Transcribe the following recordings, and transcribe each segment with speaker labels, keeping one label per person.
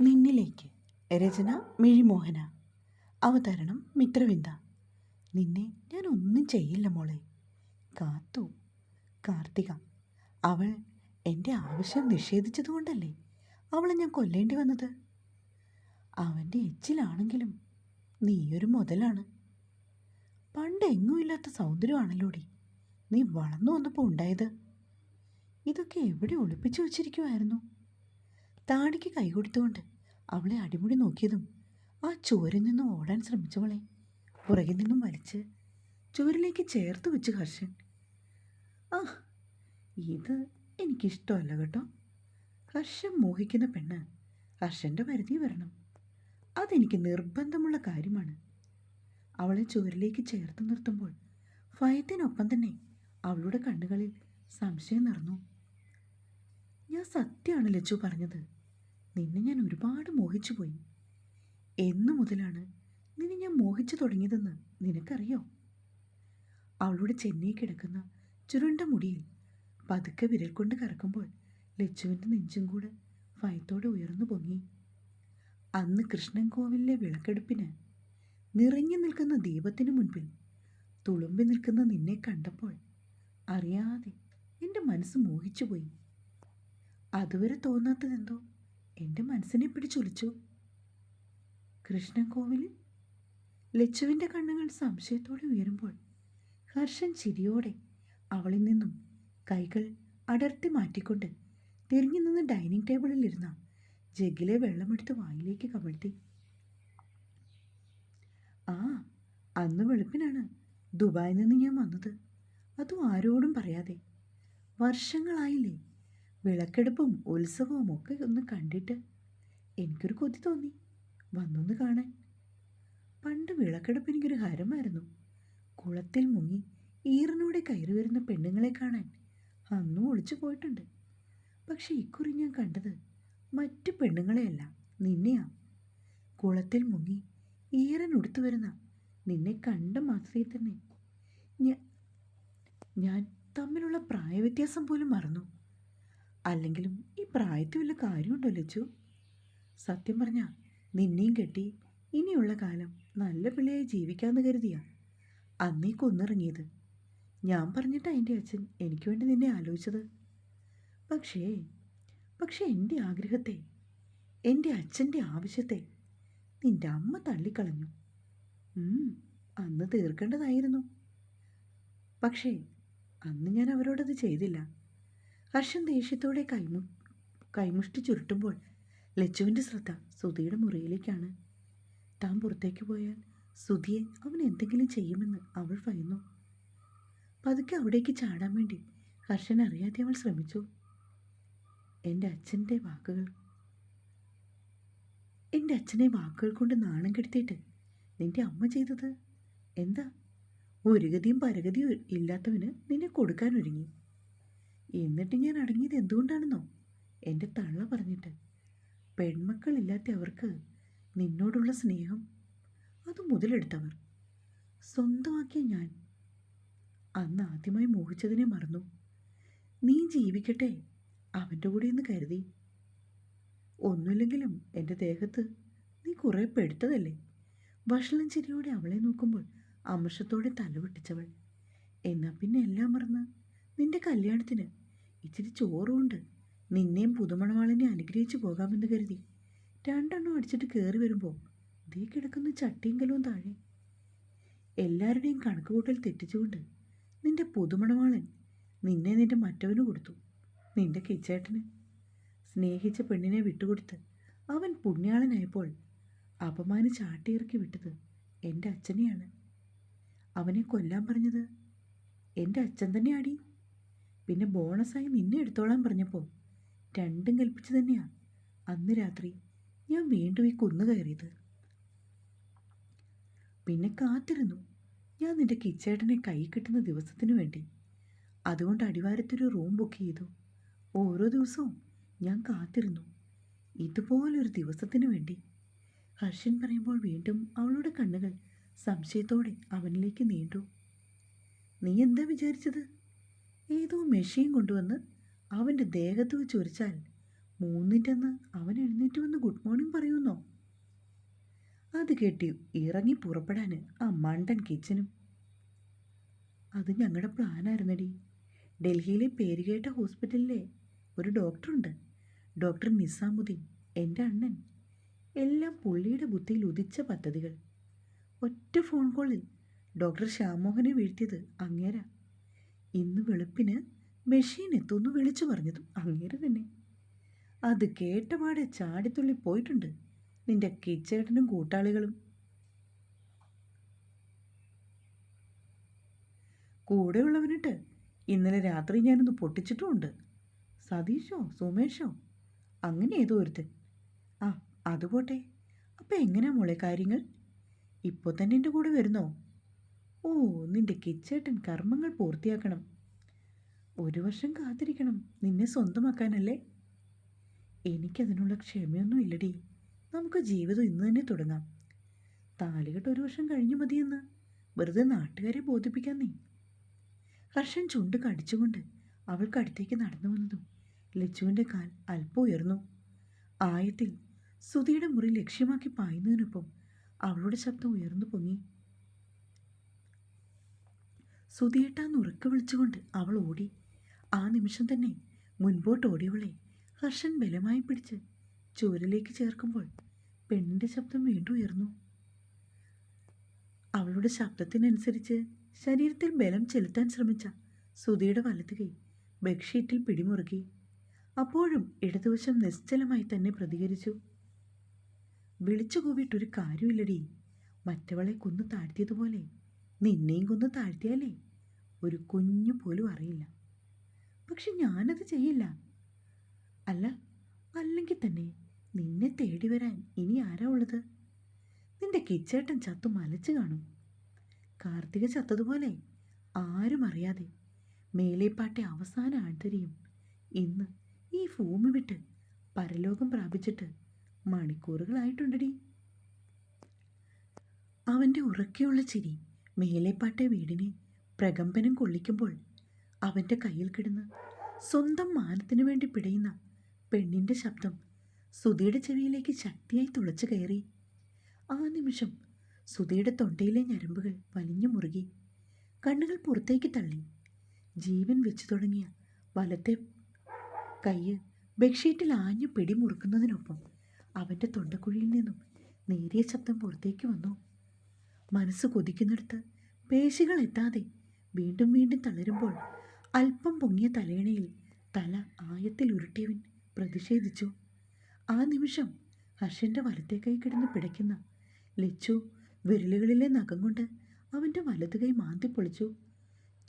Speaker 1: നിന്നിലേക്ക്. രചന മിഴിമോഹന. അവതരണം മിത്രവിന്ദ. നിന്നെ ഞാൻ ഒന്നും ചെയ്യില്ല മോളെ. കാത്തു. കാർത്തിക. അവൾ എന്റെ ആവശ്യം നിഷേധിച്ചതുകൊണ്ടല്ലേ അവളെ ഞാൻ കൊല്ലേണ്ടി വന്നത്? അവന്റെ എച്ചിലാണെങ്കിലും നീയൊരു മുതലാണ്. പണ്ട് എങ്ങുമില്ലാത്ത സൗന്ദര്യമാണല്ലോടി. നീ വളർന്നു വന്നപ്പോൾ ഉണ്ടായത്? ഇതൊക്കെ എവിടെ ഒളിപ്പിച്ചു വച്ചിരിക്കുമായിരുന്നു താടിക്ക് കൈ കൊടുത്തുകൊണ്ട് അവളെ അടിമുടി നോക്കിയതും ആ ചുവരിൽ നിന്നും ഓടാൻ ശ്രമിച്ചവളെ പുറകിൽ നിന്നും വലിച്ച് ചുവരിലേക്ക് ചേർത്ത് വെച്ച് ഹർഷൻ. ആ ഇത് എനിക്കിഷ്ടമല്ല കേട്ടോ. ഹർഷൻ മോഹിക്കുന്ന പെണ്ണ് ഹർഷന്റെ പരിധി വരണം. അതെനിക്ക് നിർബന്ധമുള്ള കാര്യമാണ്. അവളെ ചുവരിലേക്ക് ചേർത്ത് നിർത്തുമ്പോൾ ഭയത്തിനൊപ്പം തന്നെ അവളുടെ കണ്ണുകളിൽ സംശയം നിറഞ്ഞു. ഞാൻ സത്യമാണ് ലച്ചു പറഞ്ഞത്. നിന്നെ ഞാൻ ഒരുപാട് മോഹിച്ചു പോയി. എന്നു മുതലാണ് നിന്നെ ഞാൻ മോഹിച്ചു തുടങ്ങിയതെന്ന് നിനക്കറിയോ? അവളുടെ ചെന്നൈ കിടക്കുന്ന ചുരുണ്ട മുടിയിൽ പതുക്കെ വിരൽ കൊണ്ട് കറക്കുമ്പോൾ ലച്ചുവിന്റെ നെഞ്ചും കൂടെ ഭയത്തോടെ ഉയർന്നു പൊങ്ങി. അന്ന് കൃഷ്ണൻ കോവിലിലെ വിളക്കെടുപ്പിന് നിറഞ്ഞു നിൽക്കുന്ന ദീപത്തിനു മുൻപിൽ തുളുമ്പി നിൽക്കുന്ന നിന്നെ കണ്ടപ്പോൾ അറിയാതെ എന്റെ മനസ്സ് മോഹിച്ചുപോയി അതുവരെ തോന്നാത്തതെന്തോ? എന്റെ മനസ്സിനെ പിടിച്ചൊലിച്ചു. കൃഷ്ണൻകോവിൽ ലച്ചുവിന്റെ കണ്ണുകൾ സംശയത്തോടെ ഉയരുമ്പോൾ ഹർഷൻ ചിരിയോടെ അവളിൽ നിന്നും കൈകൾ അടർത്തി മാറ്റിക്കൊണ്ട് തിരിഞ്ഞു നിന്ന് ഡൈനിങ് ടേബിളിൽ ഇരുന്ന ജഗ്ഗിലെ വെള്ളമെടുത്ത് വായിലേക്ക് കമഴ്ത്തി. ആ അന്ന് വെളുപ്പിനാണ് ദുബായിൽ നിന്ന് ഞാൻ വന്നത്. അതും ആരോടും പറയാതെ. വർഷങ്ങളായില്ലേ വിളക്കെടുപ്പും ഉത്സവവും ഒക്കെ ഒന്ന് കണ്ടിട്ട് എനിക്കൊരു കൊതി തോന്നി. വന്നൊന്ന് കാണാൻ. പണ്ട് വിളക്കെടുപ്പ് എനിക്കൊരു ഹരമായിരുന്നു. കുളത്തിൽ മുങ്ങി ഈറിനൂടെ കയറി വരുന്ന പെണ്ണുങ്ങളെ കാണാൻ അന്നും ഒളിച്ചു പോയിട്ടുണ്ട്. പക്ഷെ ഇക്കുറി ഞാൻ കണ്ടത് മറ്റു പെണ്ണുങ്ങളെയല്ല നിന്നെയാ. കുളത്തിൽ മുങ്ങി ഈറൻ ഉടുത്തു വരുന്ന നിന്നെ കണ്ട മാത്രമേ തന്നെ ഞാൻ തമ്മിലുള്ള പ്രായവ്യത്യാസം പോലും മറന്നു. അല്ലെങ്കിലും ഈ പ്രായത്തിൽ വല്ല കാര്യമുണ്ടോ ലച്ചു? സത്യം പറഞ്ഞ നിന്നെയും കെട്ടി ഇനിയുള്ള കാലം നല്ല പിള്ളയായി ജീവിക്കാമെന്ന് കരുതിയാ. അന്നീ കൊന്നിറങ്ങിയത്. ഞാൻ പറഞ്ഞിട്ടാ എന്റെ അച്ഛൻ എനിക്ക് വേണ്ടി നിന്നെ ആലോചിച്ചത്. പക്ഷേ പക്ഷേ എന്റെ ആഗ്രഹത്തെ എന്റെ അച്ഛന്റെ ആവശ്യത്തെ നിന്റെ അമ്മ തള്ളിക്കളഞ്ഞു. അന്ന് തീർക്കേണ്ടതായിരുന്നു. പക്ഷേ അന്ന് ഞാൻ അവരോടത് ചെയ്തില്ല. ഹർഷൻ ദേഷ്യത്തോടെ കൈമു കൈമുഷ്ടി ചുരുട്ടുമ്പോൾ ലച്ചുവിന്റെ ശ്രദ്ധ സുധിയുടെ മുറിയിലേക്കാണ്. താൻ പുറത്തേക്ക് പോയാൽ സുധിയെ അവൻ എന്തെങ്കിലും ചെയ്യുമെന്ന് അവൾ ഭയന്നു. പതുക്കെ അവിടേക്ക് ചാടാൻ വേണ്ടി ഹർഷൻ അറിയാതെ അവൾ ശ്രമിച്ചു. എന്റെ അച്ഛന്റെ വാക്കുകൾ എന്റെ അച്ഛനെ വാക്കുകൾ കൊണ്ട് നാണം കെടുത്തിയിട്ട് നിന്റെ അമ്മ ചെയ്തത്? എന്താ? ഒരു ഗതിയും പരഗതിയും ഇല്ലാത്തവന് നിന്നെ കൊടുക്കാൻ ഒരുങ്ങി. എന്നിട്ട് ഞാൻ അടങ്ങിയത് എന്തുകൊണ്ടാണെന്നോ? എന്റെ തള്ള പറഞ്ഞിട്ട്. പെൺമക്കളില്ലാത്ത അവർക്ക് നിന്നോടുള്ള സ്നേഹം അത് മുതലെടുത്തവർ. സ്വന്തമാക്കിയ ഞാൻ. അന്ന് ആദ്യമായി മോഹിച്ചതിനെ മറന്നു. നീ ജീവിക്കട്ടെ അവന്റെ കൂടെ എന്ന് കരുതി. ഒന്നുമില്ലെങ്കിലും എന്റെ ദേഹത്ത് നീ കുറേ പെടുത്തതല്ലേ? വഷളം ചിരിയോടെ അവളെ നോക്കുമ്പോൾ അമർഷത്തോടെ തലവെട്ടിച്ചവൾ എന്നാൽ പിന്നെ എല്ലാം മറന്ന് നിന്റെ കല്യാണത്തിന് ഇച്ചിരി ചോറുമുണ്ട് നിന്നെയും പുതുമണവാളിനെ അനുഗ്രഹിച്ചു പോകാമെന്ന് കരുതി. രണ്ടെണ്ണം അടിച്ചിട്ട് കയറി വരുമ്പോൾ ദേ കിടക്കുന്ന ചട്ടിയും കലവും താഴെ. എല്ലാവരുടെയും കണക്കുകൂട്ടൽ തെറ്റിച്ചുകൊണ്ട് നിന്റെ പുതുമണവാളൻ നിന്നെ നിന്റെ മറ്റവന് കൊടുത്തു. നിന്റെ കിച്ചേട്ടന്. സ്നേഹിച്ച പെണ്ണിനെ വിട്ടുകൊടുത്ത് അവൻ പുണ്യാളനായപ്പോൾ അപമാനിച്ച് ആട്ടിയിറക്കി വിട്ടത് എന്റെ അച്ഛനെയാണ്. അവനെ കൊല്ലാൻ പറഞ്ഞത് എന്റെ അച്ഛൻ തന്നെയാടി. പിന്നെ ബോണസായി നിന്നെ എടുത്തോളാൻ പറഞ്ഞപ്പോൾ രണ്ടും കൽപ്പിച്ചു തന്നെയാണ് അന്ന് രാത്രി ഞാൻ വീണ്ടും ഈ കുന്നു കയറിയത്. പിന്നെ കാത്തിരുന്നു ഞാൻ നിന്റെ കിച്ചേട്ടനെ കൈ കിട്ടുന്ന ദിവസത്തിനു വേണ്ടി. അതുകൊണ്ട് അടിവാരത്തൊരു റൂം ബുക്ക് ചെയ്തു. ഓരോ ദിവസവും ഞാൻ കാത്തിരുന്നു. ഇതുപോലൊരു ദിവസത്തിനു വേണ്ടി. ഹർഷൻ പറയുമ്പോൾ വീണ്ടും അവളുടെ കണ്ണുകൾ സംശയത്തോടെ അവനിലേക്ക് നീണ്ടു. നീ എന്താ വിചാരിച്ചത്? ഏതോ മെഷീൻ കൊണ്ടുവന്ന് അവന്റെ ദേഹത്ത് വെച്ച് ഒരിച്ചാൽ മൂന്നിന്റെന്ന് അവൻ എഴുന്നേറ്റ് വന്ന് ഗുഡ് മോർണിംഗ് പറയുന്നോ അത് കേട്ടി ഇറങ്ങി പുറപ്പെടാൻ ആ മണ്ടൻ കിച്ചനും. അത് ഞങ്ങളുടെ പ്ലാനായിരുന്നടി. ഡൽഹിയിലെ പേരുകേട്ട ഹോസ്പിറ്റലിലെ ഒരു ഡോക്ടറുണ്ട്. ഡോക്ടർ നിസാമുദ്ദീൻ എന്റെ അണ്ണൻ. എല്ലാം പുള്ളിയുടെ ബുദ്ധിയിൽ ഉദിച്ച പദ്ധതികൾ. ഒറ്റ ഫോൺ കോളിൽ ഡോക്ടർ ശ്യാമോഹനെ വീഴ്ത്തിയത് അങ്ങേരാ. ഇന്ന് വെളുപ്പിന് മെഷീൻ എത്തുമെന്ന് വിളിച്ചു പറഞ്ഞതും അങ്ങേര് തന്നെ. അത് കേട്ടപാടെ ചാടിത്തുള്ളി പോയിട്ടുണ്ട് നിന്റെ കിച്ചേട്ടനും കൂട്ടാളികളും. കൂടെയുള്ളവനിട്ട് ഇന്നലെ രാത്രി ഞാനൊന്ന് പൊട്ടിച്ചിട്ടുമുണ്ട്. സതീഷോ സുമേഷോ അങ്ങനെ ഏതോ ഒരുത്തൻ. ആ അതുപോട്ടെ അപ്പം എങ്ങനെയാ മോളെ കാര്യങ്ങൾ? ഇപ്പോൾ തന്നെ എന്റെ കൂടെ വരുന്നോ? ഓ നിന്റെ കിച്ചേട്ടൻ കർമ്മങ്ങൾ പൂർത്തിയാക്കണം. ഒരു വർഷം കാത്തിരിക്കണം. നിന്നെ സ്വന്തമാക്കാനല്ലേ? എനിക്കതിനുള്ള ക്ഷമയൊന്നും ഇല്ലടി. നമുക്ക് ജീവിതം ഇന്ന് തന്നെ തുടങ്ങാം. താലികെട്ട് ഒരു വർഷം കഴിഞ്ഞു മതിയെന്ന്. വെറുതെ നാട്ടുകാരെ ബോധിപ്പിക്കാൻ നീ. ഹർഷൻ ചുണ്ട് കടിച്ചുകൊണ്ട് അവൾക്കടുത്തേക്ക് നടന്നു വന്നതും ലച്ചുവിന്റെ കാൽ അല്പം ഉയർന്നു. ആയത്തിൽ സുധിയുടെ മുറി ലക്ഷ്യമാക്കി പായുന്നതിനൊപ്പം അവളുടെ ശബ്ദം ഉയർന്നു പൊങ്ങി. സുധിയേട്ടാന്ന് ഉറക്കെ വിളിച്ചുകൊണ്ട് അവൾ ഓടി. ആ നിമിഷം തന്നെ മുൻപോട്ട് ഓടിയവളെ ഹർഷൻ ബലമായി പിടിച്ച് ചുവരിലേക്ക് ചേർക്കുമ്പോൾ പെണ്ണിന്റെ ശബ്ദം വീണ്ടും ഉയർന്നു. അവളുടെ ശബ്ദത്തിനനുസരിച്ച് ശരീരത്തിൽ ബലം ചെലുത്താൻ ശ്രമിച്ച സുധിയുടെ വലത് കൈ ബെഡ്ഷീറ്റിൽ പിടിമുറുകി അപ്പോഴും ഇടതുവശം നിശ്ചലമായി തന്നെ പ്രതികരിച്ചു. വിളിച്ചു കൂവിയിട്ടൊരു കാര്യമില്ലടി. മറ്റവളെ കൊന്നു താഴ്ത്തിയതുപോലെ നിന്നെയും കൊന്നു താഴ്ത്തിയാലേ? ഒരു കുഞ്ഞു പോലും അറിയില്ല. പക്ഷെ ഞാനത് ചെയ്യില്ല. അല്ല അല്ലെങ്കിൽ തന്നെ നിന്നെ തേടി വരാൻ ഇനി ആരാ ഉള്ളത്? നിന്റെ കിച്ചേട്ടൻ ചത്തു മലച്ചു കാണും. കാർത്തിക ചത്തതുപോലെ ആരും അറിയാതെ മേലേപ്പാട്ടെ അവസാന ആഴ്ത്തരിയും ഇന്ന് ഈ ഭൂമി വിട്ട് പരലോകം പ്രാപിച്ചിട്ട് മണിക്കൂറുകളായിട്ടുണ്ടടി. അവന്റെ ഉറക്കെയുള്ള ചിരി മേലേപ്പാട്ടെ വീടിനെ പ്രകമ്പനം കൊള്ളിക്കുമ്പോൾ അവന്റെ കയ്യിൽ കിടന്ന് സ്വന്തം മാനത്തിനു വേണ്ടി പിടയുന്ന പെണ്ണിന്റെ ശബ്ദം സുധിയുടെ ചെവിയിലേക്ക് ശക്തിയായി തുളച്ചു കയറി. ആ നിമിഷം സുധിയുടെ തൊണ്ടയിലെ ഞരമ്പുകൾ വലിഞ്ഞു മുറുകി. കണ്ണുകൾ പുറത്തേക്ക് തള്ളി. ജീവൻ വെച്ചു തുടങ്ങിയ വലത്തെ കയ്യ് ബെഡ്ഷീറ്റിൽ ആഞ്ഞു പിടിമുറുക്കുന്നതിനൊപ്പം അവന്റെ തൊണ്ടക്കുഴിയിൽ നിന്നും നേരിയ ശബ്ദം പുറത്തേക്ക് വന്നു. മനസ്സ് കൊതിക്കുന്നിടത്ത് പേശികൾ എത്താതെ വീണ്ടും വീണ്ടും തളരുമ്പോൾ അല്പം പൊങ്ങിയ തലയണയിൽ തല ആയത്തിൽ ഉരുട്ടിയവൻ പ്രതിഷേധിച്ചു. ആ നിമിഷം ഹർഷന്റെ വലത്തേ കൈ കിടന്ന് പിടയ്ക്കുന്ന ലച്ചു വിരലുകളിലെ നഖം കൊണ്ട് അവന്റെ വലതു കൈ മാന്തിപ്പൊളിച്ചു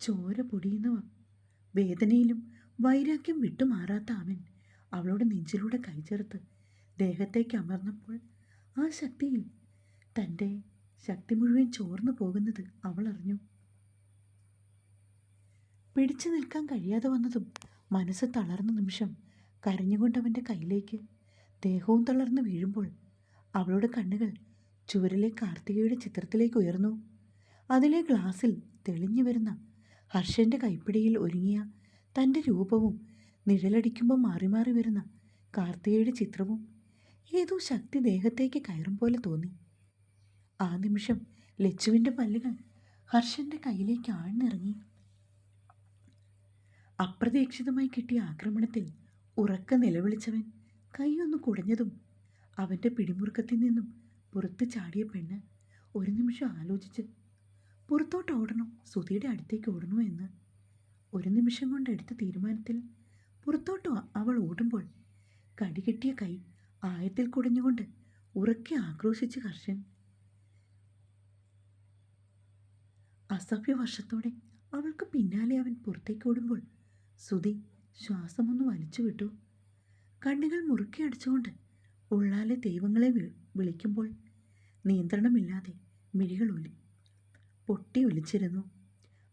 Speaker 1: ചോര പൊടിയുന്നവ വേദനയിലും വൈരാഗ്യം വിട്ടുമാറാത്ത അവൻ അവളുടെ നെഞ്ചിലൂടെ കൈചേർത്ത് ദേഹത്തേക്ക് അമർന്നപ്പോൾ ആ ശക്തിയിൽ തന്റെ ശക്തി മുഴുവൻ ചോർന്നു പോകുന്നത് അവൾ അറിഞ്ഞു പിടിച്ചു നിൽക്കാൻ കഴിയാതെ വന്നതും മനസ്സ് തളർന്ന നിമിഷം കരഞ്ഞുകൊണ്ടവന്റെ കയ്യിലേക്ക് ദേഹവും തളർന്ന് വീഴുമ്പോൾ അവളുടെ കണ്ണുകൾ ചുവരിലെ കാർത്തികയുടെ ചിത്രത്തിലേക്ക് ഉയർന്നു. അതിലെ ഗ്ലാസ്സിൽ തെളിഞ്ഞു വരുന്ന ഹർഷന്റെ കൈപ്പിടിയിൽ ഒരുങ്ങിയ തന്റെ രൂപവും നിഴലടിക്കുമ്പോൾ മാറി മാറി വരുന്ന കാർത്തികയുടെ ചിത്രവും ഏതോ ശക്തി ദേഹത്തേക്ക് കയറും പോലെ തോന്നി. ആ നിമിഷം ലച്ചുവിന്റെ പല്ലുകൾ ഹർഷന്റെ കയ്യിലേക്ക് ആഴ്ന്നിറങ്ങി. അപ്രതീക്ഷിതമായി കിട്ടിയ ആക്രമണത്തിൽ ഉറക്ക നിലവിളിച്ചവൻ കൈയൊന്ന് കുടഞ്ഞതും അവന്റെ പിടിമുറുക്കത്തിൽ നിന്നും പുറത്ത് ചാടിയ പെണ്ണ് ഒരു നിമിഷം ആലോചിച്ച് പുറത്തോട്ട് ഓടണോ? സുധിയുടെ അടുത്തേക്ക് ഓടണോ എന്ന്? ഒരു നിമിഷം കൊണ്ട് എടുത്ത തീരുമാനത്തിൽ പുറത്തോട്ട് അവൾ ഓടുമ്പോൾ കടികെട്ടിയ കൈ ആയത്തിൽ കുടഞ്ഞുകൊണ്ട് ഉറക്കെ ആക്രോശിച്ച് ഹർഷൻ അസഭ്യവർഷത്തോടെ അവൾക്ക് പിന്നാലെ അവൻ പുറത്തേക്ക് ഓടുമ്പോൾ സുധി ശ്വാസമൊന്ന് വലിച്ചു വിട്ടു. കണ്ണുകൾ മുറുക്കി അടിച്ചുകൊണ്ട് ഉള്ളാലെ ദൈവങ്ങളെ വിളിക്കുമ്പോൾ നിയന്ത്രണമില്ലാതെ മിഴികൾ ഒലി പൊട്ടി ഒലിച്ചിരുന്നു.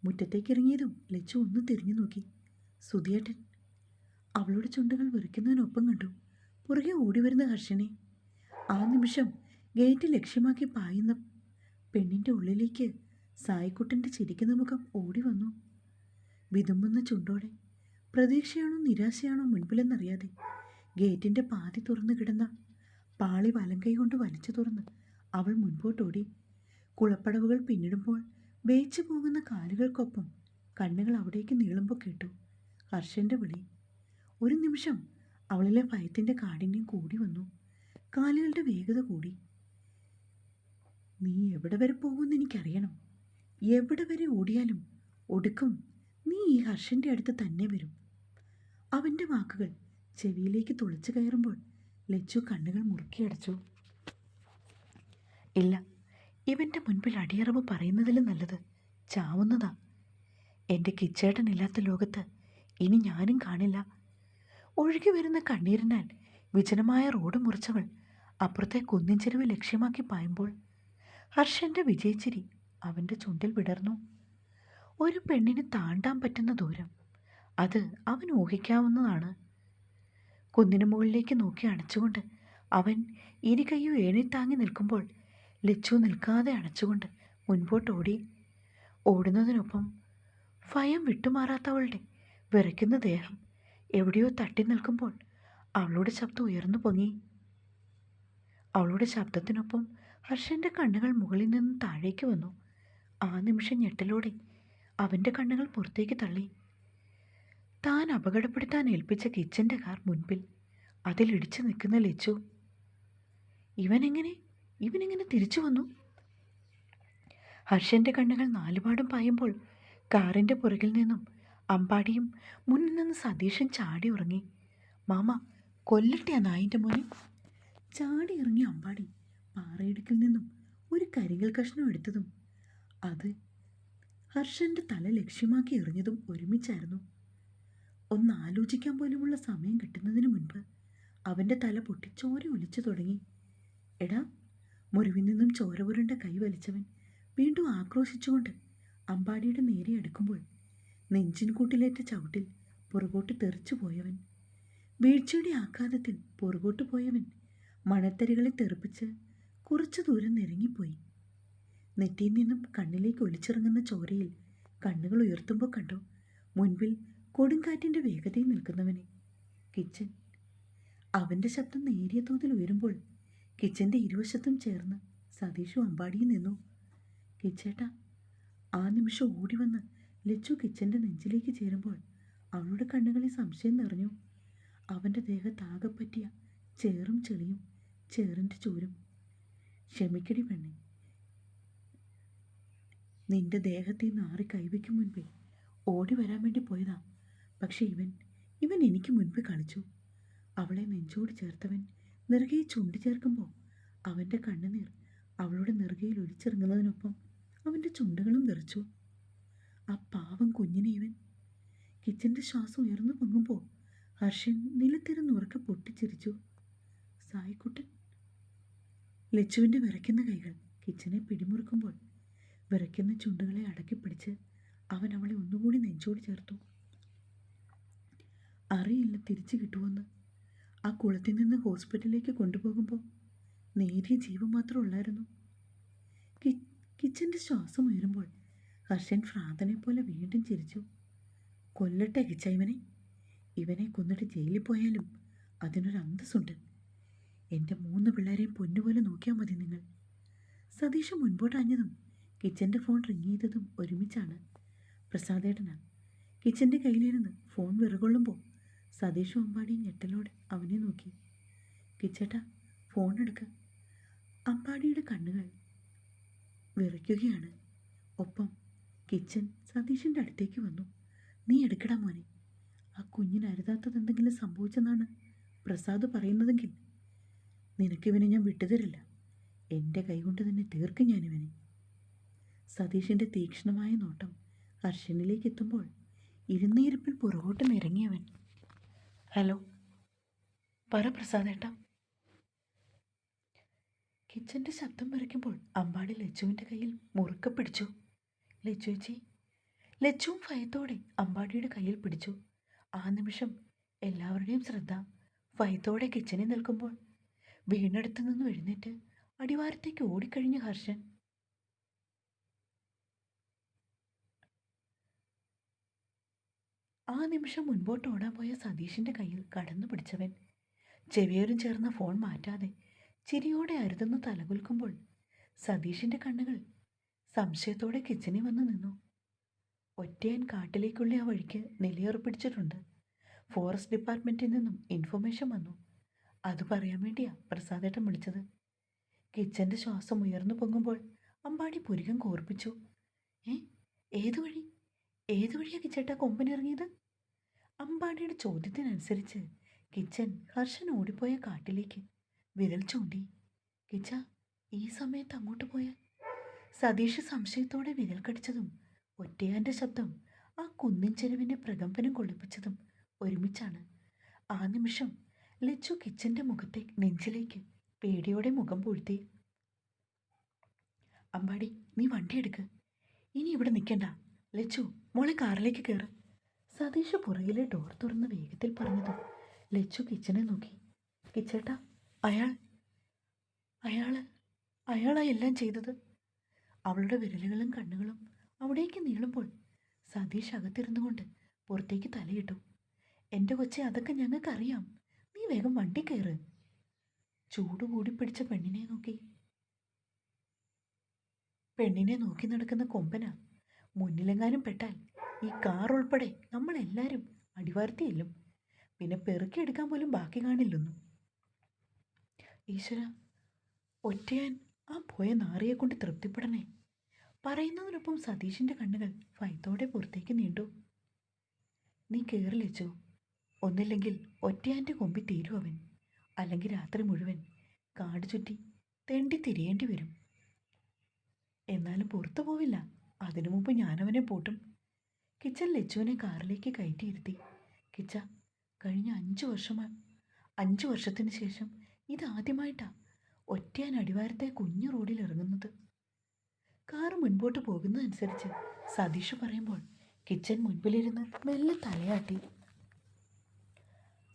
Speaker 1: മുറ്റത്തേക്ക് ഇറങ്ങിയതും ലച്ചു ഒന്ന് തിരിഞ്ഞു നോക്കി. സുധിയേട്ടൻ അവളുടെ ചുണ്ടുകൾ വെറുക്കുന്നതിനൊപ്പം കണ്ടു. പുറകെ ഓടി വരുന്ന ഹർഷനെ ആ നിമിഷം ഗേറ്റ് ലക്ഷ്യമാക്കി പായുന്ന പെണ്ണിന്റെ ഉള്ളിലേക്ക് സായിക്കുട്ടന്റെ ചിരിക്കുന്ന മുഖം ഓടി വന്നു. വിതുമ്പുന്ന ചുണ്ടോടെ പ്രതീക്ഷയാണോ നിരാശയാണോ മുൻപിലെന്നറിയാതെ ഗേറ്റിന്റെ പാതി തുറന്നു കിടന്ന പാളി വലങ്കൈ കൊണ്ട് വലിച്ചു തുറന്ന് അവൾ മുൻപോട്ടോടി കുളപ്പടവുകൾ പിന്നിടുമ്പോൾ വേച്ചു പോകുന്ന കാലുകൾക്കൊപ്പം കണ്ണുകൾ അവിടേക്ക് നീളുമ്പോൾ കേട്ടു. ഹർഷന്റെ വിളി. ഒരു നിമിഷം അവളിലെ ഭയത്തിന്റെ കാഠിന്യം കൂടി വന്നു. കാലുകളുടെ വേഗത കൂടി. നീ എവിടെ വരെ പോകുമെന്ന് എനിക്കറിയണം. എവിടെ വരെ ഓടിയാലും ഒടുക്കം നീ ഈ ഹർഷന്റെ അടുത്ത് തന്നെ വരും. അവന്റെ വാക്കുകൾ ചെവിയിലേക്ക് തുളച്ചു കയറുമ്പോൾ ലച്ചു കണ്ണുകൾ മുറുക്കിയടച്ചു ഇല്ല ഇവന്റെ മുൻപിൽ അടിയറവ് പറയുന്നതിലും നല്ലത് ചാവുന്നതാ. എന്റെ കിച്ചേട്ടനില്ലാത്ത ലോകത്ത് ഇനി ഞാനും കാണില്ല. ഒഴുകി വരുന്ന കണ്ണീരിനാൽ വിജനമായ റോഡ് മുറിച്ചവൾ അപ്പുറത്തെ കുന്നിൻ ചെരുവ് ലക്ഷ്യമാക്കി പായുമ്പോൾ ഹർഷന്റെ വിജയിച്ചിരി അവന്റെ ചുണ്ടിൽ വിടർന്നു. ഒരു പെണ്ണിന് താണ്ടാൻ പറ്റുന്ന ദൂരം അത് അവൻ ഊഹിക്കാവുന്നതാണ്. കുന്നിന് മുകളിലേക്ക് നോക്കി അണച്ചുകൊണ്ട് അവൻ ഇരു കൈയും ഏണിത്താങ്ങി താങ്ങി നിൽക്കുമ്പോൾ ലച്ചു നിൽക്കാതെ അണച്ചുകൊണ്ട് മുൻപോട്ടോടി ഓടുന്നതിനൊപ്പം ഭയം വിട്ടുമാറാത്തവളുടെ വിറയ്ക്കുന്ന ദേഹം എവിടെയോ തട്ടി നിൽക്കുമ്പോൾ അവളുടെ ശബ്ദം ഉയർന്നു പൊങ്ങി. അവളുടെ ശബ്ദത്തിനൊപ്പം ഹർഷന്റെ കണ്ണുകൾ മുകളിൽ നിന്ന് താഴേക്ക് വന്നു. ആ നിമിഷം ഞെട്ടലോടെ അവന്റെ കണ്ണുകൾ പുറത്തേക്ക് തള്ളി. താൻ അപകടപ്പെടുത്താൻ ഏൽപ്പിച്ച കിച്ചന്റെ കാർ മുൻപിൽ അതിലിടിച്ചു നിൽക്കുന്ന ലച്ചു ഇവനെങ്ങനെ? ഇവനെങ്ങനെ തിരിച്ചു വന്നു? ഹർഷന്റെ കണ്ണുകൾ നാലുപാടും പായുമ്പോൾ കാറിന്റെ പുറകിൽ നിന്നും അമ്പാടിയും മുന്നിൽ നിന്ന് സതീശൻ ചാടി ഉറങ്ങി. മാമ കൊല്ലട്ടെ ആ നായിന്റെ മോനെ. ചാടി ഇറങ്ങി അമ്പാടി പാറയിടുക്കിൽ നിന്നും ഒരു കരിങ്കൽ കഷ്ണം എടുത്തതും അത് ഹർഷന്റെ തല ലക്ഷ്യമാക്കി എറിഞ്ഞതും ഒരുമിച്ചായിരുന്നു. ഒന്ന് ആലോചിക്കാൻ പോലുമുള്ള സമയം കിട്ടുന്നതിന് മുൻപ് അവന്റെ തല പൊട്ടി ചോര ഒലിച്ചു തുടങ്ങി. എടാ മുറിവിൽ നിന്നും ചോര കൈ വലിച്ചവൻ വീണ്ടും ആക്രോശിച്ചുകൊണ്ട് അമ്പാടിയുടെ നേരെ അടുക്കുമ്പോൾ നെഞ്ചിൻ കൂട്ടിലേറ്റ ചവിട്ടിൽ പുറകോട്ട് തെറിച്ചു പോയവൻ. വീഴ്ചയുടെ ആഘാതത്തിൽ പുറകോട്ട് പോയവൻ മണത്തരികളെ തെറിപ്പിച്ച് കുറച്ചു ദൂരം നിരങ്ങിപ്പോയി. നെറ്റിയിൽ നിന്നും കണ്ണിലേക്ക് ഒലിച്ചിറങ്ങുന്ന ചോരയിൽ കണ്ണുകൾ ഉയർത്തുമ്പോൾ കണ്ടോ? മുൻപിൽ കൊടുങ്കാറ്റിന്റെ വേഗതയിൽ നിൽക്കുന്നവനെ. കിച്ചൻ. അവന്റെ ശബ്ദം നേരിയ തോതിൽ ഉയരുമ്പോൾ കിച്ചന്റെ ഇരുവശത്തും ചേർന്ന് സതീഷും അമ്പാടിയും നിന്നു. കിച്ചേട്ടാ ആ നിമിഷം ഓടി വന്ന് ലച്ചു കിച്ചന്റെ നെഞ്ചിലേക്ക് ചേരുമ്പോൾ അവളുടെ കണ്ണുകളിൽ സംശയം നിറഞ്ഞു. അവന്റെ ദേഹത്താകെ പറ്റിയ ചേറും ചെളിയും ചേറിന്റെ ചൂരും. ക്ഷമിക്കടി പെണ്ണെ. നിന്റെ ദേഹത്തിൽ നാറി കൈവയ്ക്കും മുൻപേ ഓടി വരാൻ വേണ്ടി പോയതാ. പക്ഷെ ഇവൻ ഇവൻ എനിക്ക് മുൻപ് കളിച്ചു. അവളെ നെഞ്ചോട് ചേർത്തവൻ നെറുകയെ ചുണ്ടി ചേർക്കുമ്പോൾ അവന്റെ കണ്ണുനീർ അവളുടെ നെറുകയിൽ ഒലിച്ചിറങ്ങുന്നതിനൊപ്പം അവന്റെ ചുണ്ടുകളും നിറച്ചു. ആ പാവം കുഞ്ഞിനെ ഇവൻ കിച്ചന്റെ ശ്വാസം ഉയർന്നു പൊങ്ങുമ്പോൾ ഹർഷൻ നിലത്തിരുന്ന് ഉറക്കെ പൊട്ടിച്ചിരിച്ചു. സായിക്കുട്ടൻ ലച്ചുവിന്റെ വിറയ്ക്കുന്ന കൈകൾ കിച്ചനെ പിടിമുറുക്കുമ്പോൾ വിറയ്ക്കുന്ന ചുണ്ടുകളെ അടക്കിപ്പിടിച്ച് അവൻ അവളെ ഒന്നുകൂടി നെഞ്ചോട് ചേർത്തു. അറിയില്ല തിരിച്ചു കിട്ടുമെന്ന് ആ കുളത്തിൽ നിന്ന് ഹോസ്പിറ്റലിലേക്ക് കൊണ്ടുപോകുമ്പോൾ നേരിയ ജീവൻ മാത്രം ഉള്ളായിരുന്നു. കി- കിച്ചന്റെ ശ്വാസം ഉയരുമ്പോൾ ഹർഷൻ ഭ്രാന്തനെ പോലെ വീണ്ടും ചിരിച്ചു. കൊല്ലട്ടെ കിച്ച ഇവനെ ഇവനെ കൊന്നിട്ട് ജയിലിൽ പോയാലും അതിനൊരു അന്തസ്സുണ്ട്. എന്റെ മൂന്ന് പിള്ളേരെയും പൊന്നുപോലെ നോക്കിയാൽ മതി നിങ്ങൾ. സതീഷ് മുൻപോട്ടഞ്ഞതും കിച്ചന്റെ ഫോൺ റിങ് ചെയ്തതും ഒരുമിച്ചാണ്. പ്രസാദേട്ടനാണ് കിച്ചന്റെ കയ്യിലിരുന്ന് ഫോൺ വിറകൊള്ളുമ്പോൾ സതീഷും അമ്പാടി ഞെട്ടലോടെ അവനെ നോക്കി. കിച്ചേട്ടാ ഫോൺ എടുക്ക. അമ്പാടിയുടെ കണ്ണുകൾ വിറയ്ക്കുകയാണ്. ഒപ്പം കിച്ചൻ സതീഷിന്റെ അടുത്തേക്ക് വന്നു. നീ എടുക്കടാ മോനെ. ആ കുഞ്ഞിന് അരുതാത്തത് എന്തെങ്കിലും സംഭവിച്ചെന്നാണ് പ്രസാദ് പറയുന്നതെങ്കിൽ നിനക്കിവനെ ഞാൻ വിട്ടുതരില്ല. എന്റെ കൈകൊണ്ട് തന്നെ തീർക്കും ഞാനിവനെ സതീഷിന്റെ തീക്ഷ്ണമായ നോട്ടം ഹർഷനിലേക്ക് എത്തുമ്പോൾ ഇരുന്നീരിപ്പിൽ പുറകോട്ട് നിരങ്ങിയവൻ ഹലോ. പറ പ്രസാദേട്ടാ കിച്ചന്റെ ശബ്ദം വരയ്ക്കുമ്പോൾ അമ്പാടി ലച്ചുവിന്റെ കയ്യിൽ മുറുക്ക പിടിച്ചു. ലച്ചു ചേച്ചി ലച്ചുവും ഭയത്തോടെ അമ്പാടിയുടെ കയ്യിൽ പിടിച്ചു. ആ നിമിഷം എല്ലാവരുടെയും ശ്രദ്ധ ഭയത്തോടെ കിച്ചനിൽ നിൽക്കുമ്പോൾ വീണെടുത്തു നിന്ന് എഴുന്നേറ്റ് അടിവാരത്തേക്ക് ഓടിക്കഴിഞ്ഞ ഹർഷൻ ആ നിമിഷം മുൻപോട്ട് ഓടാൻ പോയ സതീഷിന്റെ കയ്യിൽ കടന്നു പിടിച്ചവൻ. ചെവിയോരും ചേർന്ന ഫോൺ മാറ്റാതെ ചിരിയോടെ അരുതെന്ന് തലകുൽക്കുമ്പോൾ സതീഷിന്റെ കണ്ണുകൾ സംശയത്തോടെ കിച്ചണിൽ വന്ന് നിന്നു. ഒറ്റയൻ കാട്ടിലേക്കുള്ള ആ വഴിക്ക് നിലയുറപ്പിടിച്ചിട്ടുണ്ട് ഫോറസ്റ്റ് ഡിപ്പാർട്ട്മെന്റിൽ നിന്നും ഇൻഫർമേഷൻ വന്നു. അത് പറയാൻ വേണ്ടിയാ പ്രസാദേട്ടൻ വിളിച്ചത്. കിച്ചന്റെ ശ്വാസം ഉയർന്നു പൊങ്ങുമ്പോൾ അമ്പാടി പുരികം കോർപ്പിച്ചു. ഏ? ഏതു വഴി? ഏതു വഴിയാ കിച്ചേട്ടാ കൊമ്പനിറങ്ങിയത് അമ്പാടിയുടെ ചോദ്യത്തിനനുസരിച്ച് കിച്ചൻ ഹർഷൻ ഓടിപ്പോയ കാട്ടിലേക്ക് വിരൽ ചൂണ്ടി. കിച്ച ഈ സമയത്ത് അങ്ങോട്ട് പോയ. സതീഷ് സംശയത്തോടെ വിരൽ കടിച്ചതും ഒറ്റയാന്റെ ശബ്ദം ആ കുന്നിൻ ചെരുവിന്റെ പ്രകമ്പനം കൊള്ളിപ്പിച്ചതും ഒരുമിച്ചാണ്. ആ നിമിഷം ലച്ചു കിച്ചന്റെ മുഖത്തെ നെഞ്ചിലേക്ക് പേടിയോടെ മുഖം പൂഴ്ത്തി. അമ്പാടി നീ വണ്ടി എടുക്ക്. ഇനി ഇവിടെ നിൽക്കണ്ട ലച്ചു മോളെ കാറിലേക്ക് കയറ് സതീഷ് പുറകിലെ ഡോർ തുറന്ന് വേഗത്തിൽ പറഞ്ഞതും. ലച്ചു കിച്ചനെ നോക്കി. കിച്ചേട്ടാ അയാൾ അയാൾ അയാളാ എല്ലാം ചെയ്തത്. അവളുടെ വിരലുകളും കണ്ണുകളും അവിടേക്ക് നീളുമ്പോൾ സതീഷ് അകത്തിരുന്നു കൊണ്ട് പുറത്തേക്ക് തലയിട്ടു. എന്റെ കൊച്ചെ അതൊക്കെ ഞങ്ങൾക്കറിയാം. നീ വേഗം വണ്ടി കയറ് ചൂട് കൂടി പിടിച്ച പെണ്ണിനെ നോക്കി. പെണ്ണിനെ നോക്കി നടക്കുന്ന കൊമ്പനാ മുന്നിലെങ്ങാനും പെട്ടാൽ ഈ കാർ ഉൾപ്പെടെ നമ്മളെല്ലാവരും അടിവാർത്തിയില്ലും പിന്നെ പെറുക്കിയെടുക്കാൻ പോലും ബാക്കി കാണില്ലെന്നു. ഈശ്വര ഒറ്റയാൻ ആ പോയ നാറിയെ കൊണ്ട് തൃപ്തിപ്പെടണേ. പറയുന്നതിനൊപ്പം സതീഷിന്റെ കണ്ണുകൾ ഭയത്തോടെ പുറത്തേക്ക് നീണ്ടു. നീ കയറിലെച്ചോ ഒന്നില്ലെങ്കിൽ ഒറ്റയാന്റെ കൊമ്പി തീരും അവൻ. അല്ലെങ്കിൽ രാത്രി മുഴുവൻ കാട് ചുറ്റി തെണ്ടി തിരിയേണ്ടി വരും. എന്നാലും പുറത്തു പോവില്ല. അതിനു മുമ്പ് ഞാനവനെ പൂട്ടും. കിച്ചൻ ലച്ചുവിനെ കാറിലേക്ക് കയറ്റിയിരുത്തി. കിച്ച കഴിഞ്ഞ അഞ്ച് വർഷമായി അഞ്ച് വർഷത്തിന് ശേഷം ഇതാദ്യമായിട്ടാ ഒറ്റയാൻ അടിവാരത്തെ കുഞ്ഞു റോഡിൽ ഇറങ്ങുന്നത്. കാറ് മുൻപോട്ട് പോകുന്നതനുസരിച്ച് സതീഷ് പറയുമ്പോൾ കിച്ചൻ മുൻപിലിരുന്ന് മെല്ലെ തലയാട്ടി.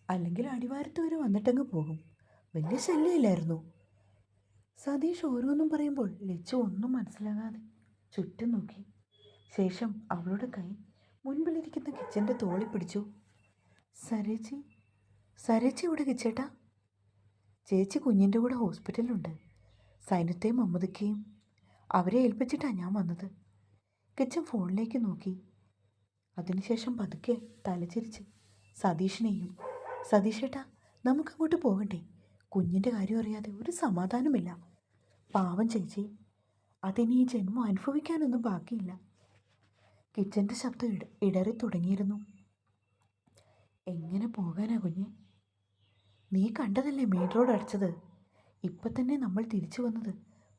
Speaker 1: അല്ലെങ്കിൽ അടിവാരത്ത് വരെ വന്നിട്ടങ്ങ് പോകും. വലിയ ശല്യമില്ലായിരുന്നു. സതീഷ് ഓരോന്നും പറയുമ്പോൾ ലച്ചു ഒന്നും മനസ്സിലാകാതെ ചുറ്റും നോക്കി. ശേഷം അവളുടെ കൈ മുൻപിലിരിക്കുന്ന കിച്ചന്റെ തോളി പിടിച്ചു. സരേച്ചി സരേച്ചി ഇവിടെ കിച്ചേട്ടാ? ചേച്ചി കുഞ്ഞിന്റെ കൂടെ ഹോസ്പിറ്റലിലുണ്ട്. സൈന്യത്തെയും മമ്മദിക്കയും അവരെ ഏൽപ്പിച്ചിട്ടാണ് ഞാൻ വന്നത്. കിച്ചൻ ഫോണിലേക്ക് നോക്കി. അതിനുശേഷം പതുക്കെ തലചിരിച്ച് സതീഷിനെയും സതീഷേട്ടാ നമുക്കങ്ങോട്ട് പോകണ്ടേ? കുഞ്ഞിന്റെ കാര്യം അറിയാതെ ഒരു സമാധാനമില്ല. പാവം ചേച്ചി അതിനി ഈ ജന്മം അനുഭവിക്കാനൊന്നും ബാക്കിയില്ല. കിച്ചന്റെ ശബ്ദം ഇട ഇടറി തുടങ്ങിയിരുന്നു. എങ്ങനെ പോകാനാ കുഞ്ഞെ? നീ കണ്ടതല്ലേ മെയിൻ റോഡ് അടച്ചത്? ഇപ്പം തന്നെ നമ്മൾ തിരിച്ചു വന്നത്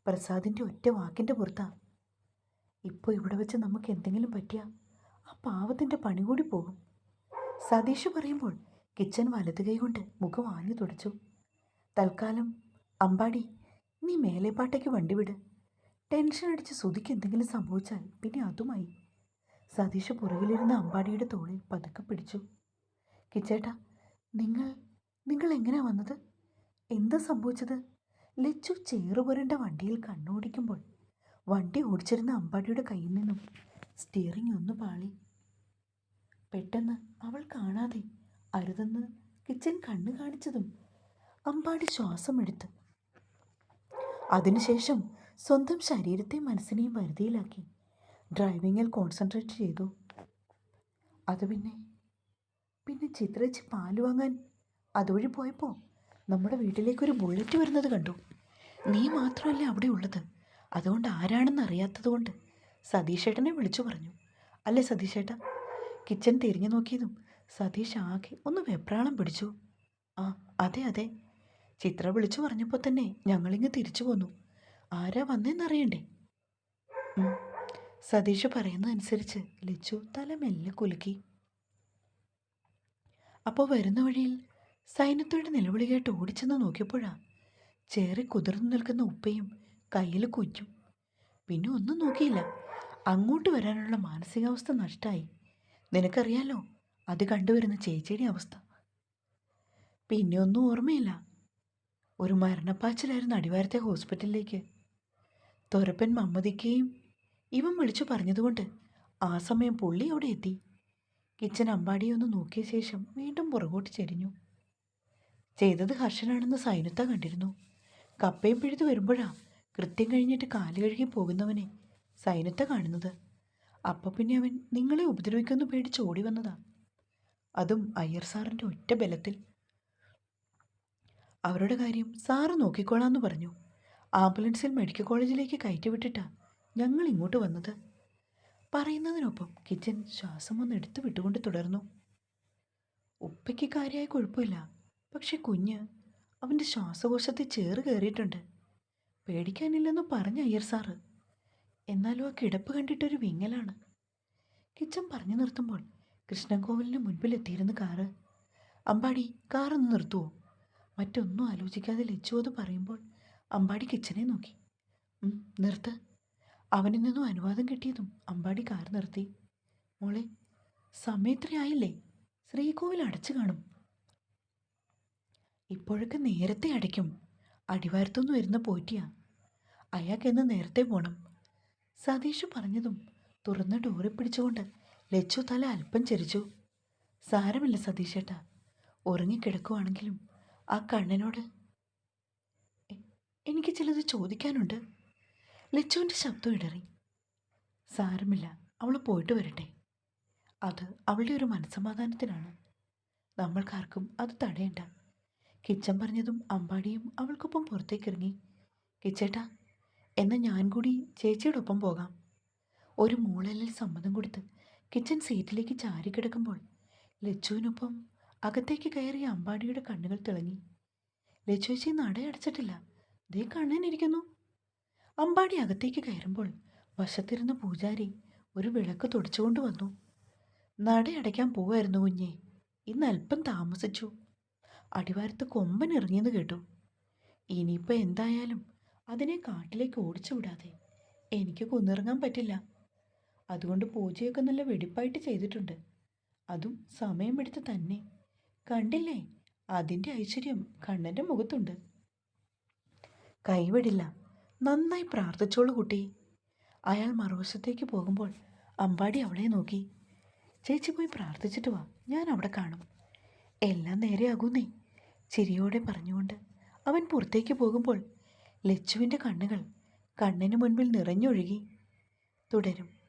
Speaker 1: പ്രസാദിന്റെ ഒറ്റ വാക്കിന്റെ പുറത്താണ് ഇപ്പോൾ ഇവിടെ വെച്ച് നമുക്ക് എന്തെങ്കിലും പറ്റിയാ ആ പാവത്തിന്റെ പണി കൂടി പോകും. സതീഷ് പറയുമ്പോൾ കിച്ചൻ വലത് കൈ കൊണ്ട് മുഖം വാങ്ങി തുടച്ചു. തൽക്കാലം അമ്പാടി നീ മേലേപ്പാട്ടേക്ക് വണ്ടി വിട്. ടെൻഷൻ അടിച്ച് സുധിക്ക് എന്തെങ്കിലും സംഭവിച്ചാൽ പിന്നെ അതുമായി. സതീഷ് പുറകിലിരുന്ന അമ്പാടിയുടെ തോളിൽ പതുക്കെ പിടിച്ചു. കിച്ചേട്ടാ നിങ്ങൾ നിങ്ങൾ എങ്ങനെയാ വന്നത്? എന്താ സംഭവിച്ചത്? ലച്ചു ചേറുപുരണ്ട വണ്ടിയിൽ കണ്ണോടിക്കുമ്പോൾ വണ്ടി ഓടിച്ചിരുന്ന അമ്പാടിയുടെ കയ്യിൽ നിന്നും സ്റ്റിയറിംഗ് ഒന്ന് പാളി. പെട്ടെന്ന് അവൾ കാണാതെ അരുതെന്ന് കിച്ചൻ കണ്ണ് കാണിച്ചതും അമ്പാടി ശ്വാസമെടുത്ത്. അതിനുശേഷം സ്വന്തം ശരീരത്തെ മനസ്സിനെയും വരുതിയിലാക്കി ഡ്രൈവിങ്ങിൽ കോൺസെൻട്രേറ്റ് ചെയ്തു. അത് പിന്നെ പിന്നെ ചിത്രച്ച് പാൽ വാങ്ങാൻ അതുവഴി പോയപ്പോൾ നമ്മുടെ വീട്ടിലേക്കൊരു ബുള്ളറ്റ് വരുന്നത് കണ്ടു. നീ മാത്രമല്ല അവിടെ ഉള്ളത്? അതുകൊണ്ട് ആരാണെന്ന് അറിയാത്തതുകൊണ്ട് സതീഷേട്ടനെ വിളിച്ചു പറഞ്ഞു. അല്ലേ സതീഷേട്ട കിച്ചൺ തിരിഞ്ഞു നോക്കിയതും സതീഷ് ആകെ ഒന്ന് വെപ്രാളം പിടിച്ചു. ആ അതെ അതെ. ചിത്ര വിളിച്ചു പറഞ്ഞപ്പോൾ തന്നെ ഞങ്ങളിങ്ങ് തിരിച്ചു പോന്നു. ആരാ വന്നെന്നറിയണ്ടേ. സതീഷ് പറയുന്നതനുസരിച്ച് ലിച്ചു തല മെല്ലെ കുലുക്കി. അപ്പോൾ വരുന്ന വഴിയിൽ സൈന്യത്തോടെ നിലവിളി കേട്ട് ഓടിച്ചെന്ന് നോക്കിയപ്പോഴാ ചേറി കുതിർന്നു നിൽക്കുന്ന ഉപ്പയും കയ്യിൽ കുഞ്ഞും. പിന്നെ ഒന്നും നോക്കിയില്ല. അങ്ങോട്ട് വരാനുള്ള മാനസികാവസ്ഥ നഷ്ടമായി നിനക്കറിയാലോ അത് കണ്ടുവരുന്ന ചേച്ചിയുടെ അവസ്ഥ. പിന്നെ ഒന്നും ഓർമ്മയില്ല. ഒരു മരണപ്പാച്ചിലായിരുന്നു അടിവാരത്തെ ഹോസ്പിറ്റലിലേക്ക് തൊരപ്പൻ മമ്മദിക്കുകയും ഇവൻ വിളിച്ചു പറഞ്ഞതുകൊണ്ട് ആ സമയം പുള്ളി അവിടെ എത്തി. കിച്ചൻ അമ്പാടിയെ ഒന്ന് നോക്കിയ ശേഷം വീണ്ടും പുറകോട്ട് ചെരിഞ്ഞു. ചെയ്തത് ഹർഷനാണെന്ന് സൈനത്ത കണ്ടിരുന്നു. കപ്പയും പിഴുതു വരുമ്പോഴാ കൃത്യം കഴിഞ്ഞിട്ട് കാൽ കഴുകി പോകുന്നവനെ സൈനത്ത കാണുന്നത്. അപ്പം പിന്നെ അവൻ നിങ്ങളെ ഉപദ്രവിക്കുമെന്ന് പേടിച്ച് ഓടി വന്നതാ. അതും അയ്യർ സാറിന്റെ ഒറ്റ ബലത്തിൽ. അവരുടെ കാര്യം സാറ് നോക്കിക്കോളാന്ന് പറഞ്ഞു. ആംബുലൻസിൽ മെഡിക്കൽ കോളേജിലേക്ക് കയറ്റി കയറ്റിവിട്ടിട്ടാ ഞങ്ങൾ ഇങ്ങോട്ട് വന്നത്. പറയുന്നതിനൊപ്പം കിച്ചൻ ശ്വാസം ഒന്ന് എടുത്തു വിട്ടുകൊണ്ട് തുടർന്നു. ഉപ്പയ്ക്ക് കാര്യമായ കുഴപ്പമില്ല. പക്ഷെ കുഞ്ഞ് അവന്റെ ശ്വാസകോശത്തിൽ ചേറ് കയറിയിട്ടുണ്ട്. പേടിക്കാനില്ലെന്ന് പറഞ്ഞ അയ്യർ സാറ് എന്നാലും ആ കിടപ്പ് കണ്ടിട്ടൊരു വിങ്ങലാണ്. കിച്ചൻ പറഞ്ഞു നിർത്തുമ്പോൾ കൃഷ്ണൻകോവിലിന് മുൻപിലെത്തിയിരുന്നു കാറ്. അമ്പാടി കാറൊന്ന് നിർത്തുവോ? മറ്റൊന്നും ആലോചിക്കാതെ ലച്ചു അത് പറയുമ്പോൾ അമ്പാടി കിച്ചനെ നോക്കി. "ഉം, നിർത്ത്. അവനിൽ നിന്നും അനുവാദം കിട്ടിയതും അമ്പാടി കാർ നിർത്തി. മോളെ സമയത്രയായില്ലേ ശ്രീകോവിൽ അടച്ചു കാണും. ഇപ്പോഴൊക്കെ നേരത്തെ അടയ്ക്കും. അടിവാരത്തുനിന്ന് വരുന്ന പോറ്റിയാ. അയാൾക്കെന്ന് നേരത്തെ പോണം. സതീഷ് പറഞ്ഞതും തുറന്ന ഡോറി പിടിച്ചുകൊണ്ട് ലച്ചു തല അല്പം ചരിച്ചു. സാരമില്ല സതീഷേട്ടാ. ഉറങ്ങിക്കിടക്കുവാണെങ്കിലും ആ കണ്ണനോട് "എ- എനിക്ക് ചിലത് ചോദിക്കാനുണ്ട്. ലച്ചുവിന്റെ ശബ്ദം ഇടറി. സാരമില്ല അവൾ പോയിട്ട് വരട്ടെ. അത് അവളുടെ ഒരു മനസ്സമാധാനത്തിനാണ്. നമ്മൾക്കാർക്കും അത് തടയണ്ട. കിച്ചൻ പറഞ്ഞതും അമ്പാടിയും അവൾക്കൊപ്പം പുറത്തേക്കിറങ്ങി കിച്ചേട്ടാ എന്നാൽ ഞാൻ കൂടി ചേച്ചിയുടെ ഒപ്പം പോകാം. ഒരു മൂളലിൽ സമ്മതം കൊടുത്ത് കിച്ചൻ സീറ്റിലേക്ക് ചാരിക്കിടക്കുമ്പോൾ ലച്ചുവിനൊപ്പം അകത്തേക്ക് കയറിയ അമ്പാടിയുടെ കണ്ണുകൾ തിളങ്ങി. ലച്ചുവേച്ചി നടയടച്ചിട്ടില്ല. ദേ കണ്ണനിരിക്കുന്നു. അമ്പാടി അകത്തേക്ക് കയറുമ്പോൾ വശത്തിരുന്ന പൂജാരി ഒരു വിളക്ക് തുടച്ചുകൊണ്ട് വന്നു. നടയടയ്ക്കാൻ പോവായിരുന്നു കുഞ്ഞെ. ഇന്ന് അല്പം താമസിച്ചു. അടിവാരത്ത് കൊമ്പൻ ഇറങ്ങിയെന്ന് കേട്ടു. ഇനിയിപ്പോൾ എന്തായാലും അതിനെ കാട്ടിലേക്ക് ഓടിച്ചു വിടാതെ എനിക്ക് കുന്നിറങ്ങാൻ പറ്റില്ല. അതുകൊണ്ട് പൂജയൊക്കെ നല്ല വെടിപ്പായിട്ട് ചെയ്തിട്ടുണ്ട്. അതും സമയമെടുത്ത് തന്നെ. കണ്ടില്ലേ? അതിന്റെ ഐശ്വര്യം കണ്ണന്റെ മുഖത്തുണ്ട്. കൈവിടില്ല. നന്നായി പ്രാർത്ഥിച്ചോളൂ കുട്ടി. അയാൾ മറുവശത്തേക്ക് പോകുമ്പോൾ അമ്പാടി അവളെ നോക്കി. ചേച്ചി പോയി പ്രാർത്ഥിച്ചിട്ട് വാ ഞാൻ അവിടെ കാണും. എല്ലാം നേരെയാകുന്നേ ചിരിയോടെ പറഞ്ഞുകൊണ്ട് അവൻ പുറത്തേക്ക് പോകുമ്പോൾ ലച്ചുവിന്റെ കണ്ണുകൾ കണ്ണിന് മുൻപിൽ നിറഞ്ഞൊഴുകി തുടരും.